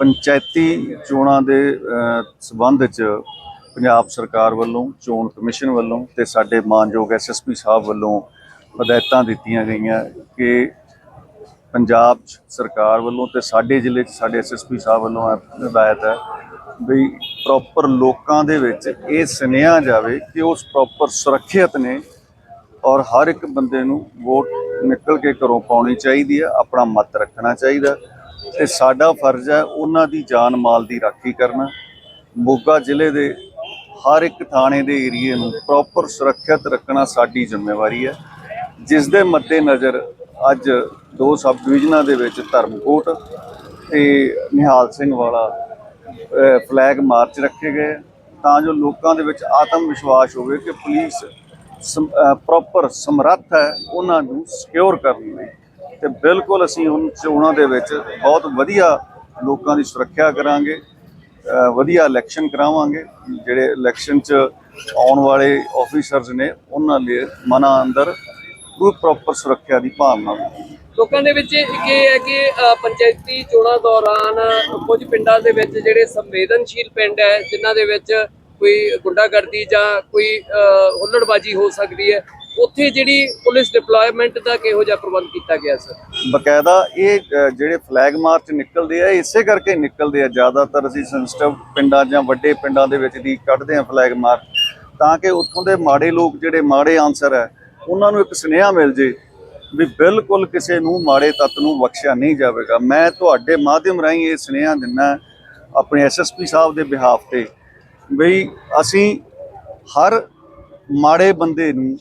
ਪੰਚਾਇਤੀ ਚੋਣਾਂ ਦੇ ਅ, ਸਬੰਧ 'ਚ ਪੰਜਾਬ ਸਰਕਾਰ ਵੱਲੋਂ ਚੋਣ ਕਮਿਸ਼ਨ ਵੱਲੋਂ ਤੇ ਸਾਡੇ ਮਾਨਯੋਗ ਐਸਐਸਪੀ ਸਾਹਿਬ ਵੱਲੋਂ ਹਦਾਇਤਾਂ ਦਿੱਤੀਆਂ ਗਈਆਂ ਕਿ ਪੰਜਾਬ 'ਚ ਸਰਕਾਰ ਵੱਲੋਂ ਤੇ ਸਾਡੇ ਜ਼ਿਲ੍ਹੇ 'ਚ ਸਾਡੇ ਐਸਐਸਪੀ ਸਾਹਿਬ ਵੱਲੋਂ ਹਦਾਇਤ ਹੈ ਵੀ ਪ੍ਰੋਪਰ ਲੋਕਾਂ ਦੇ ਵਿੱਚ ਇਹ ਸੁਨੇਹਾ ਜਾਵੇ ਕਿ ਉਸ ਪ੍ਰੋਪਰ ਸੁਰੱਖਿਅਤ ਨੇ ਔਰ ਹਰ ਇੱਕ ਬੰਦੇ ਨੂੰ ਵੋਟ ਨਿਕਲ ਕੇ ਘਰੋਂ ਪਾਉਣੀ ਚਾਹੀਦੀ ਹੈ ਆਪਣਾ ਮਤ ਰੱਖਣਾ ਚਾਹੀਦਾ। ਤੇ ਸਾਡਾ ਫਰਜ਼ ਹੈ ਉਹਨਾਂ ਦੀ ਜਾਨ ਮਾਲ ਦੀ ਰਾਖੀ ਕਰਨਾ। ਮੋਗਾ ਜ਼ਿਲ੍ਹੇ ਦੇ ਹਰ ਇੱਕ ਥਾਣੇ ਦੇ ਏਰੀਏ ਨੂੰ ਪ੍ਰੋਪਰ ਸੁਰੱਖਿਅਤ ਰੱਖਣਾ ਸਾਡੀ ਜ਼ਿੰਮੇਵਾਰੀ ਹੈ। ਜਿਸ ਦੇ ਮੱਦੇ ਨਜ਼ਰ ਅੱਜ ਦੋ ਸਬ ਡਿਵੀਜ਼ਨਾਂ ਦੇ ਵਿੱਚ ਧਰਮਕੋਟ ਤੇ ਨਿਹਾਲ ਸਿੰਘ ਵਾਲਾ ਫਲੈਗ ਮਾਰਚ ਰੱਖੇ ਗਏ। ਤਾਂ ਜੋ ਲੋਕਾਂ ਦੇ ਵਿੱਚ ਆਤਮ ਵਿਸ਼ਵਾਸ ਹੋਵੇ ਕਿ ਪੁਲਿਸ ਪ੍ਰੋਪਰ ਸਮਰੱਥ ਹੈ, ਉਹਨਾਂ ਨੂੰ ਸਿਕਿਉਰ ਕਰਨ ਲਈ। ਤੇ ਬਿਲਕੁਲ ਅਸੀਂ ਹੁਣ ਚੋਣਾਂ ਦੇ ਵਿੱਚ ਬਹੁਤ ਵਧੀਆ ਲੋਕਾਂ ਦੀ ਸੁਰੱਖਿਆ ਕਰਾਂਗੇ ਵਧੀਆ ਇਲੈਕਸ਼ਨ ਕਰਾਵਾਂਗੇ, ਜਿਹੜੇ ਇਲੈਕਸ਼ਨ 'ਚ ਆਉਣ ਵਾਲੇ ਆਫੀਸਰਸ ਨੇ ਉਹਨਾਂ ਲਈ ਮਨਾਂ ਅੰਦਰ ਪੂਰੀ ਪ੍ਰੋਪਰ ਸੁਰੱਖਿਆ ਦੀ ਭਾਵਨਾ ਲੋਕਾਂ ਦੇ ਵਿੱਚ ਇੱਕ ਇਹ ਹੈ ਕਿ ਪੰਚਾਇਤੀ ਚੋਣਾਂ ਦੌਰਾਨ ਕੁਝ ਪਿੰਡਾਂ ਦੇ ਵਿੱਚ ਜਿਹੜੇ ਸੰਵੇਦਨਸ਼ੀਲ ਪਿੰਡ ਹੈ, ਜਿਨ੍ਹਾਂ ਦੇ ਵਿੱਚ ਕੋਈ ਗੁੰਡਾਗਰਦੀ ਜਾਂ ਕੋਈ ਅ, ਹੁੱਲੜਬਾਜ਼ੀ ਹੋ ਸਕਦੀ ਹੈ ਉੱਥੇ ਜਿਹੜੀ ਪੁਲਿਸ ਡਿਪਲੋਇਮੈਂਟ ਦਾ ਕਿਹੋ ਜਿਹਾ ਪ੍ਰਬੰਧ ਕੀਤਾ ਗਿਆ ਸਰ? ਬਕਾਇਦਾ ਇਹ ਜਿਹੜੇ ਫਲੈਗ ਮਾਰਚ ਨਿਕਲਦੇ ਆ ਇਸੇ ਕਰਕੇ ਨਿਕਲਦੇ ਆ। ਜ਼ਿਆਦਾਤਰ ਅਸੀਂ ਸੈਂਸਿਟਿਵ ਪਿੰਡਾਂ ਜਾਂ ਵੱਡੇ ਪਿੰਡਾਂ ਦੇ ਵਿੱਚ ਦੀ ਕੱਢਦੇ ਆ ਫਲੈਗ ਮਾਰਚ ਤਾਂ ਕਿ ਉੱਥੋਂ ਦੇ ਮਾੜੇ ਲੋਕ ਜਿਹੜੇ ਮਾੜੇ ਆਨਸਰ ਹੈ ਉਹਨਾਂ ਨੂੰ ਇੱਕ ਸੁਨੇਹਾ ਮਿਲ ਜੇ ਵੀ ਬਿਲਕੁਲ ਕਿਸੇ ਨੂੰ ਮਾੜੇ ਤੱਤ ਨੂੰ ਬਖਸ਼ਿਆ ਨਹੀਂ ਜਾਵੇਗਾ। ਮੈਂ ਤੁਹਾਡੇ ਮਾਧਿਅਮ ਰਾਹੀਂ ਇਹ ਸੁਨੇਹਾ ਦਿੰਨਾ ਆਪਣੇ ਐਸਐਸਪੀ ਸਾਹਿਬ ਦੇ ਬਿਹਾਫ ਤੇ। ਬਈ ਅਸੀਂ ਹਰ ਮਾੜੇ ਬੰਦੇ ਨੂੰ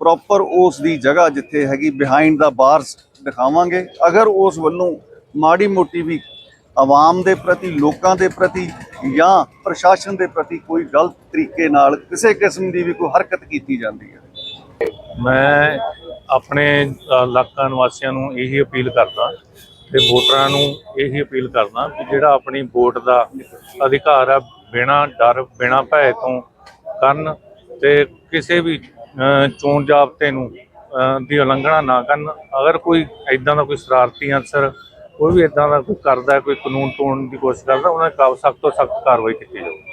ਪ੍ਰੋਪਰ ਉਸ ਦੀ ਜਗ੍ਹਾ ਜਿੱਥੇ ਹੈਗੀ ਬਿਹਾਈਂਡ ਦਾ ਬਾਰਸ ਦਿਖਾਵਾਂਗੇ। ਅਗਰ ਉਸ ਵੱਲੋਂ ਮਾੜੀ ਮੋਟੀ ਵੀ ਆਵਾਮ ਦੇ ਪ੍ਰਤੀ, ਲੋਕਾਂ ਦੇ ਪ੍ਰਤੀ ਜਾਂ ਪ੍ਰਸ਼ਾਸਨ ਦੇ ਪ੍ਰਤੀ ਕੋਈ ਗਲਤ ਤਰੀਕੇ ਨਾਲ ਕਿਸੇ ਕਿਸਮ ਦੀ ਵੀ ਕੋਈ ਹਰਕਤ ਕੀਤੀ ਜਾਂਦੀ ਹੈ। ਮੈਂ ਆਪਣੇ ਇਲਾਕਾ ਨਿਵਾਸੀਆਂ ਨੂੰ ਇਹੀ ਅਪੀਲ ਕਰਦਾ ਤੇ ਵੋਟਰਾਂ ਨੂੰ ਇਹੀ ਅਪੀਲ ਕਰਦਾ ਕਿ ਜਿਹੜਾ ਆਪਣੀ ਵੋਟ ਦਾ ਅਧਿਕਾਰ ਹੈ ਬਿਨਾਂ ਡਰ, ਬਿਨਾ ਭੈ ਤੋਂ ਕਰਨ ਤੇ ਕਿਸੇ ਵੀ ਚੋਣ ਜਾਬਤੇ ਨੂੰ ਦੀ ਉਲੰਘਣਾ ਨਾ ਕਰਨ। ਅਗਰ ਕੋਈ ਐਦਾਂ ਦਾ ਕੋਈ ਸ਼ਰਾਰਤੀ ਅਨਸਰ ਕੋਈ ਵੀ ਐਦਾਂ ਦਾ ਕੋਈ ਕਰਦਾ, ਕੋਈ ਕਾਨੂੰਨ ਤੋੜਨ ਦੀ ਕੋਸ਼ਿਸ਼ ਕਰਦਾ, ਉਹਨਾਂ ਦੇ ਸਖਤ ਤੋਂ ਸਖਤ ਕਾਰਵਾਈ ਕੀਤੀ ਜਾਵੇ